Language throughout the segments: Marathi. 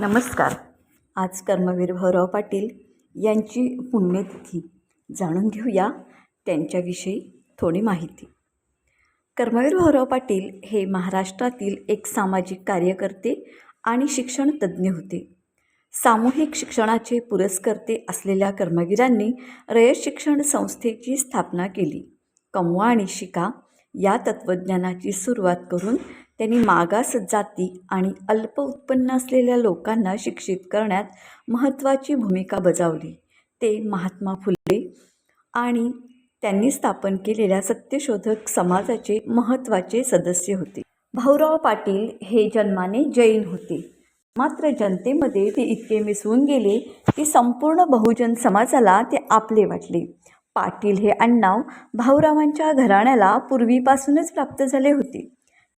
नमस्कार. आज कर्मवीर भाऊराव पाटील यांची पुण्यतिथी जाणून घेऊया. त्यांच्याविषयी थोडी माहिती. कर्मवीर भाऊराव पाटील हे महाराष्ट्रातील एक सामाजिक कार्यकर्ते आणि शिक्षण तज्ज्ञ होते. सामूहिक शिक्षणाचे पुरस्कर्ते असलेल्या कर्मवीरांनी रयत शिक्षण संस्थेची स्थापना केली. कमवा आणि शिका या तत्त्वज्ञानाची सुरुवात करून त्यांनी मागास जाती आणि अल्प उत्पन्न असलेल्या लोकांना शिक्षित करण्यात महत्त्वाची भूमिका बजावली. ते महात्मा फुले आणि त्यांनी स्थापन केलेल्या सत्यशोधक समाजाचे महत्त्वाचे सदस्य होते. भाऊराव पाटील हे जन्माने जैन होते. मात्र जनतेमध्ये ते इतके मिसळून गेले की संपूर्ण बहुजन समाजाला ते आपले वाटले. पाटील हे आडनाव भाऊरावांच्या घराण्याला पूर्वीपासूनच प्राप्त झाले होते.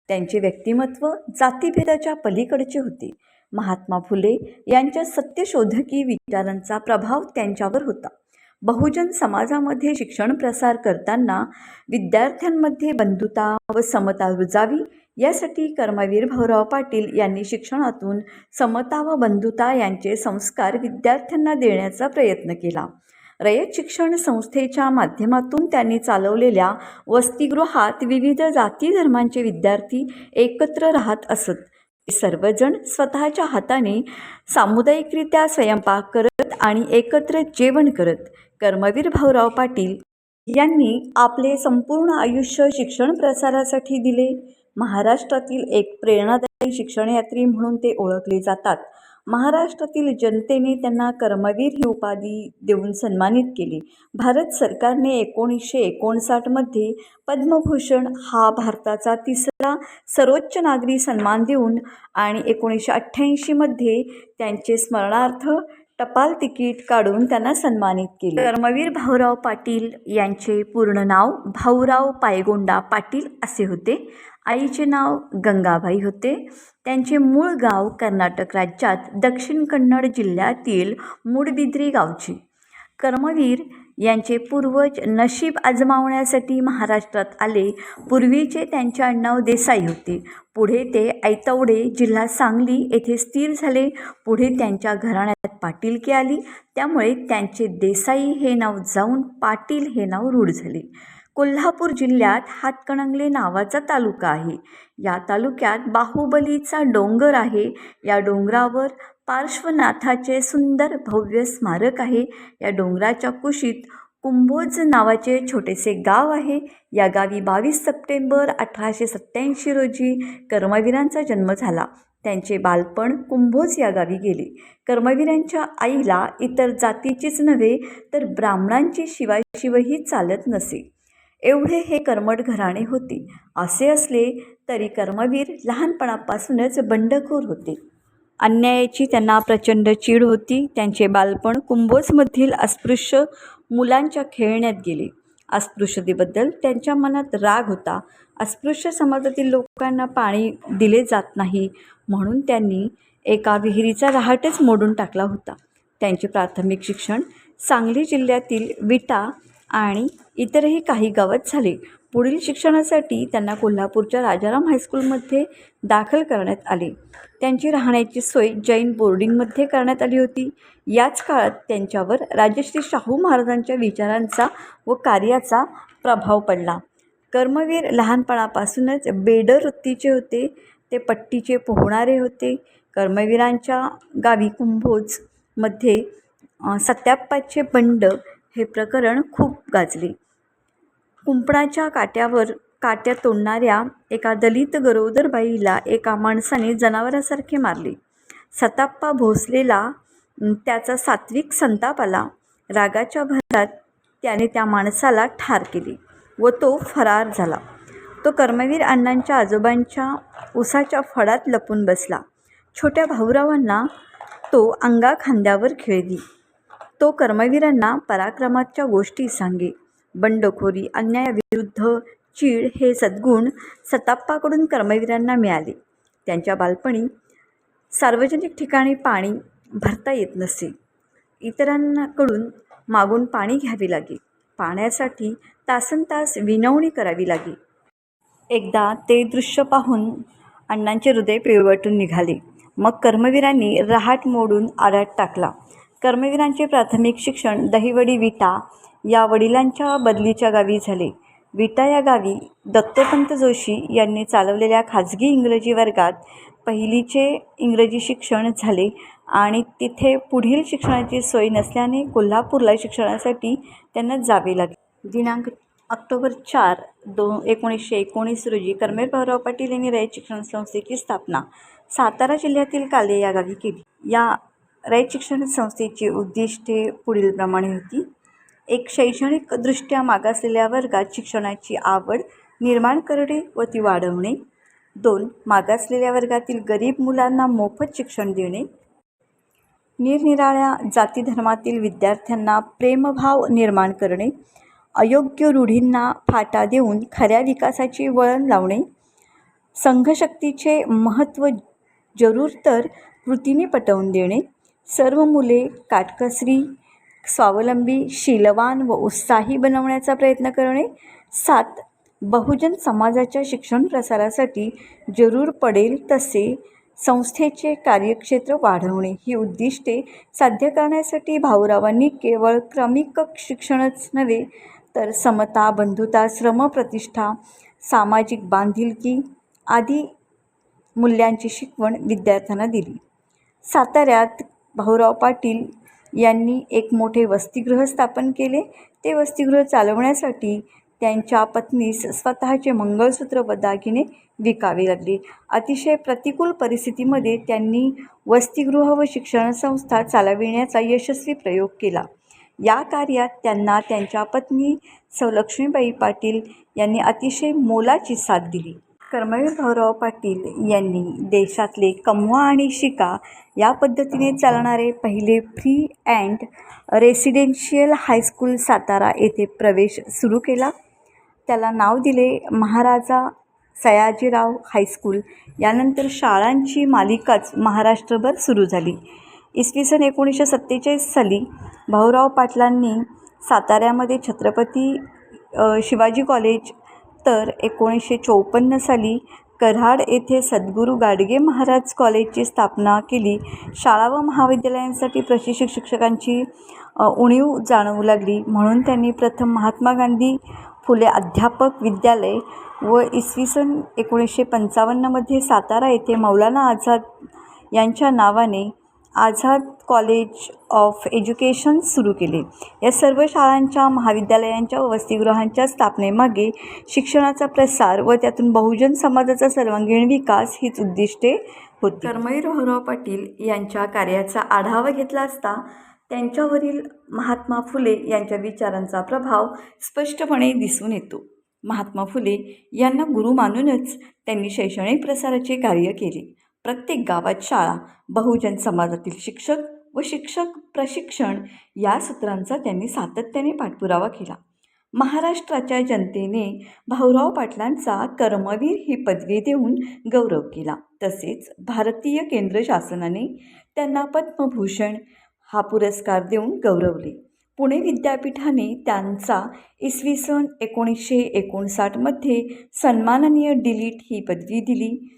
त्यांचे व्यक्तिमत्व जातीभेदाच्या पलीकडचे होते. महात्मा फुले यांच्या सत्यशोधकी विचारांचा प्रभाव त्यांच्यावर होता. बहुजन समाजामध्ये शिक्षण प्रसार करताना विद्यार्थ्यांमध्ये बंधुता व समता रुजावी यासाठी कर्मवीर भाऊराव पाटील यांनी शिक्षणातून समता व बंधुता यांचे संस्कार विद्यार्थ्यांना देण्याचा प्रयत्न केला. रयत शिक्षण संस्थेच्या माध्यमातून त्यांनी चालवलेल्या वसतिगृहात विविध जाती धर्मांचे विद्यार्थी एकत्र राहत असत. ते सर्वजण स्वतःच्या हाताने सामुदायिकरित्या स्वयंपाक करत आणि एकत्र जेवण करत. कर्मवीर भाऊराव पाटील यांनी आपले संपूर्ण आयुष्य शिक्षण प्रसारासाठी दिले. महाराष्ट्रातील एक प्रेरणादायी शिक्षणयात्री म्हणून ते ओळखले जातात. महाराष्ट्रातील जनतेने त्यांना कर्मवीर ही उपाधी देऊन सन्मानित केली. भारत सरकारने एकोणीसशे एकोणसाठमध्ये पद्मभूषण हा भारताचा तिसरा सर्वोच्च नागरी सन्मान देऊन आणि एकोणीसशे अठ्ठ्याऐंशीमध्ये त्यांचे स्मरणार्थ टपाल तिकीट काढून त्यांना सन्मानित केले. कर्मवीर भाऊराव पाटील यांचे पूर्ण नाव भाऊराव पायगोंडा पाटील असे होते. आईचे नाव गंगाबाई होते. त्यांचे मूळ गाव कर्नाटक राज्यात दक्षिण कन्नड जिल्ह्यातील मूडबिद्री गावचे. कर्मवीर यांचे पूर्वज नशीब आजमावण्यासाठी महाराष्ट्रात आले. पूर्वीचे त्यांचे अण्णाव देसाई होते. पुढे ते ऐतवडे जिल्हा सांगली येथे स्थिर झाले. पुढे त्यांच्या घराण्यात पाटीलकी आली. त्यामुळे त्यांचे देसाई हे नाव जाऊन पाटील हे नाव रूढ झाले. कोल्हापूर जिल्ह्यात हातकणंगले नावाचा तालुका आहे. या तालुक्यात बाहुबलीचा डोंगर आहे. या डोंगरावर पार्श्वनाथाचे सुंदर भव्य स्मारक आहे. या डोंगराच्या कुशीत कुंभोज नावाचे छोटेसे गाव आहे. या गावी बावीस सप्टेंबर अठराशे सत्त्याऐंशी रोजी कर्मवीरांचा जन्म झाला. त्यांचे बालपण कुंभोज या गावी गेले. कर्मवीरांच्या आईला इतर जातीचीच नव्हे तर ब्राह्मणांची शिवाशिवही चालत नसे. एवढे हे कर्मट घराणे होते. असे असले तरी कर्मवीर लहानपणापासूनच बंडखोर होते. अन्यायाची त्यांना प्रचंड चीड होती. त्यांचे बालपण कुंभोजमधील अस्पृश्य मुलांच्या खेळण्यात गेले. अस्पृश्यतेबद्दल त्यांच्या मनात राग होता. अस्पृश्य समाजातील लोकांना पाणी दिले जात नाही म्हणून त्यांनी एका विहिरीचा रहाटच मोडून टाकला होता. त्यांचे प्राथमिक शिक्षण सांगली जिल्ह्यातील विटा आणि इतरही काही गावात झाले. पुढील शिक्षणासाठी त्यांना कोल्हापूरच्या राजाराम हायस्कूलमध्ये दाखल करण्यात आले. त्यांची राहण्याची सोय जैन बोर्डिंगमध्ये करण्यात आली होती. याच काळात त्यांच्यावर राजश्री शाहू महाराजांच्या विचारांचा व कार्याचा प्रभाव पडला. कर्मवीर लहानपणापासूनच बेडर वृत्तीचे होते. ते पट्टीचे पोहणारे होते. कर्मवीरांच्या गावी कुंभोजमध्ये सत्याप्पाचे बंड हे प्रकरण खूप गाजले. कुंपणाच्या काट्यावर काट्या तोडणाऱ्या एका दलित गरोदर बाईला एका माणसाने जनावरासारखे मारले. सताप्पा भोसलेला त्याचा सात्विक संताप आला. रागाच्या भरात त्याने त्या माणसाला ठार केले व तो फरार झाला. तो कर्मवीर अण्णांच्या आजोबांच्या उसाच्या फडात लपून बसला. छोट्या भाऊरावांना तो अंगा खांद्यावर खेळली तो कर्मवीरांना पराक्रमाच्या गोष्टी सांगे. बंडखोरी अन्यायाविरुद्ध चीड हे सद्गुण सताप्पाकडून कर्मवीरांना मिळाले. त्यांच्या बालपणी सार्वजनिक ठिकाणी पाणी भरता येत नसे. इतरांकडून मागून पाणी घ्यावे लागे. पाण्यासाठी तासन तास विनवणी करावी लागे. एकदा ते दृश्य पाहून अण्णांचे हृदय पिळवटून निघाले. मग कर्मवीरांनी रहाट मोडून आडात टाकला. कर्मवीरांचे प्राथमिक शिक्षण दहिवडी विटा या वडिलांच्या बदलीच्या गावी झाले. विटा या गावी दत्तोपंत जोशी यांनी चालवलेल्या खाजगी इंग्रजी वर्गात पहिलीचे इंग्रजी शिक्षण झाले आणि तिथे पुढील शिक्षणाची सोय नसल्याने कोल्हापूरला शिक्षणासाठी त्यांना जावे लागले. दिनांक ऑक्टोबर चार दोन एकोणीसशे एकोणीस रोजी कर्मेर भाऊराव पाटील यांनी रयत शिक्षण संस्थेची स्थापना सातारा जिल्ह्यातील काले या गावी केली. या रयत शिक्षण संस्थेची उद्दिष्टे पुढीलप्रमाणे होती. एक शैक्षणिकदृष्ट्या मागासलेल्या वर्गात शिक्षणाची आवड निर्माण करणे व ती वाढवणे. दोन मागासलेल्या वर्गातील गरीब मुलांना मोफत शिक्षण देणे. निरनिराळ्या जाती धर्मातील विद्यार्थ्यांना प्रेमभाव निर्माण करणे. अयोग्य रूढींना फाटा देऊन खऱ्या विकासाची वळण लावणे. संघशक्तीचे महत्त्व जरूर तर कृतीने पटवून देणे. सर्व मुले काटकसरी स्वावलंबी शीलवान व उत्साही बनवण्याचा प्रयत्न करणे. सात बहुजन समाजाच्या शिक्षण प्रसारासाठी जरूर पडेल तसे संस्थेचे कार्यक्षेत्र वाढवणे. ही उद्दिष्टे साध्य करण्यासाठी भाऊरावांनी केवळ क्रमिक शिक्षणच नव्हे तर समता बंधुता श्रमप्रतिष्ठा सामाजिक बांधिलकी आदी मूल्यांची शिकवण विद्यार्थ्यांना दिली. साताऱ्यात भाऊराव पाटील यांनी एक मोठे वसतिगृह स्थापन केले. ते वसतिगृह चालवण्यासाठी त्यांच्या पत्नीस स्वतःचे मंगळसूत्र व दागिने विकावे लागले. अतिशय प्रतिकूल परिस्थितीमध्ये त्यांनी वसतिगृह व शिक्षण संस्था चालविण्याचा यशस्वी प्रयोग केला. या कार्यात त्यांना त्यांच्या पत्नी सौलक्ष्मीबाई पाटील यांनी अतिशय मोलाची साथ दिली. कर्मवीर भाऊराव पाटील यांनी देशातले कमवा आणि शिका या पद्धतीने चालणारे पहिले free and residential high school Satara येथे प्रवेश सुरू केला. त्याला नाव दिले महाराजा सयाजीराव हायस्कूल यानंतर शाळांची मालिकाच महाराष्ट्रभर सुरू झाली. इसवी सन एकोणीसशे सत्तेचाळीस साली भाऊराव पाटलांनी साताऱ्यामध्ये छत्रपती शिवाजी कॉलेज तर एकोणीसशे चौपन्न साली कराड येथे सद्गुरू गाडगे महाराज कॉलेजची स्थापना केली. शाळा व महाविद्यालयांसाठी प्रशिक्षक शिक्षकांची उणीव जाणवू लागली. म्हणून त्यांनी प्रथम महात्मा गांधी फुले अध्यापक विद्यालय व इसवी सन एकोणीसशे पंचावन्नमध्ये सातारा येथे मौलाना आझाद यांच्या नावाने आझाद कॉलेज ऑफ एज्युकेशन सुरू केले. या सर्व शाळांच्या महाविद्यालयांच्या व वसतिगृहांच्या स्थापनेमागे शिक्षणाचा प्रसार व त्यातून बहुजन समाजाचा सर्वांगीण विकास हीच उद्दिष्टे होती. कर्मवीर भाऊराव पाटील यांच्या कार्याचा आढावा घेतला असता त्यांच्यावरील महात्मा फुले यांच्या विचारांचा प्रभाव स्पष्टपणे दिसून येतो. महात्मा फुले यांना गुरु मानूनच त्यांनी शैक्षणिक प्रसाराचे कार्य केले. प्रत्येक गावात शाळा बहुजन समाजातील शिक्षक व शिक्षक प्रशिक्षण या सूत्रांचा त्यांनी सातत्याने पाठपुरावा केला. महाराष्ट्राच्या जनतेने भाऊराव पाटलांचा कर्मवीर ही पदवी देऊन गौरव केला. तसेच भारतीय केंद्र शासनाने त्यांना पद्मभूषण हा पुरस्कार देऊन गौरवले. पुणे विद्यापीठाने त्यांचा इसवी सन एकोणीसशे एकोणसाठमध्ये सन्माननीय डिलीट ही पदवी दिली.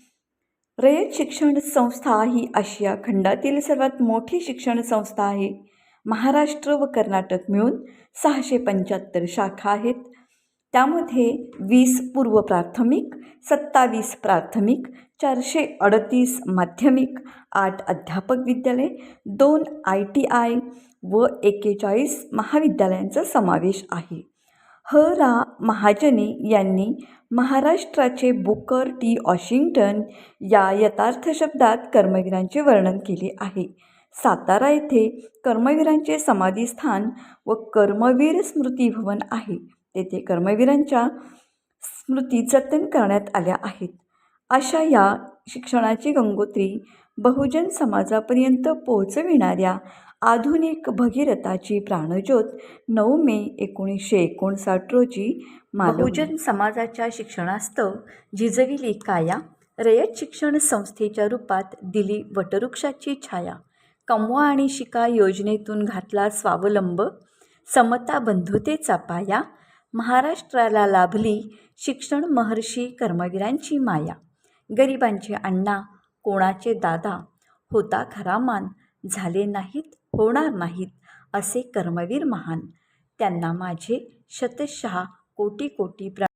रयत शिक्षण संस्था ही आशिया खंडातील सर्वात मोठी शिक्षण संस्था आहे. महाराष्ट्र व कर्नाटक मिळून सहाशे पंच्याहत्तर शाखा आहेत. त्यामध्ये वीस पूर्व प्राथमिक सत्तावीस प्राथमिक चारशे अडतीस माध्यमिक आठ अध्यापक विद्यालय दोन आय टी आय व एकेचाळीस महाविद्यालयांचा समावेश आहे. ह रा महाजनी यांनी महाराष्ट्राचे बुकर टी. वॉशिंग्टन या यथार्थ शब्दात कर्मवीरांचे वर्णन केले आहे. सातारा येथे कर्मवीरांचे समाधीस्थान व कर्मवीर स्मृतीभवन आहे. तेथे कर्मवीरांच्या स्मृती जतन करण्यात आल्या आहेत. अशा या शिक्षणाची गंगोत्री बहुजन समाजापर्यंत पोहोचविणाऱ्या आधुनिक भगीरथाची प्राणज्योत नऊ मे एकोणीसशे एकोणसाठ रोजी बहुजन समाजाच्या शिक्षणास्तव झिजविली काया रयत शिक्षण संस्थेच्या रूपात दिली वटवृक्षाची छाया. कमवा आणि शिका योजनेतून घातला स्वावलंब समता बंधुतेचा पाया महाराष्ट्राला लाभली शिक्षण महर्षी कर्मवीरांची माया. गरिबांचे अण्णा कोणाचे दादा होता खरा मान झाले नाहीत होणार नाहीत असे कर्मवीर महान. त्यांना माझे शतशः कोटी कोटी प्र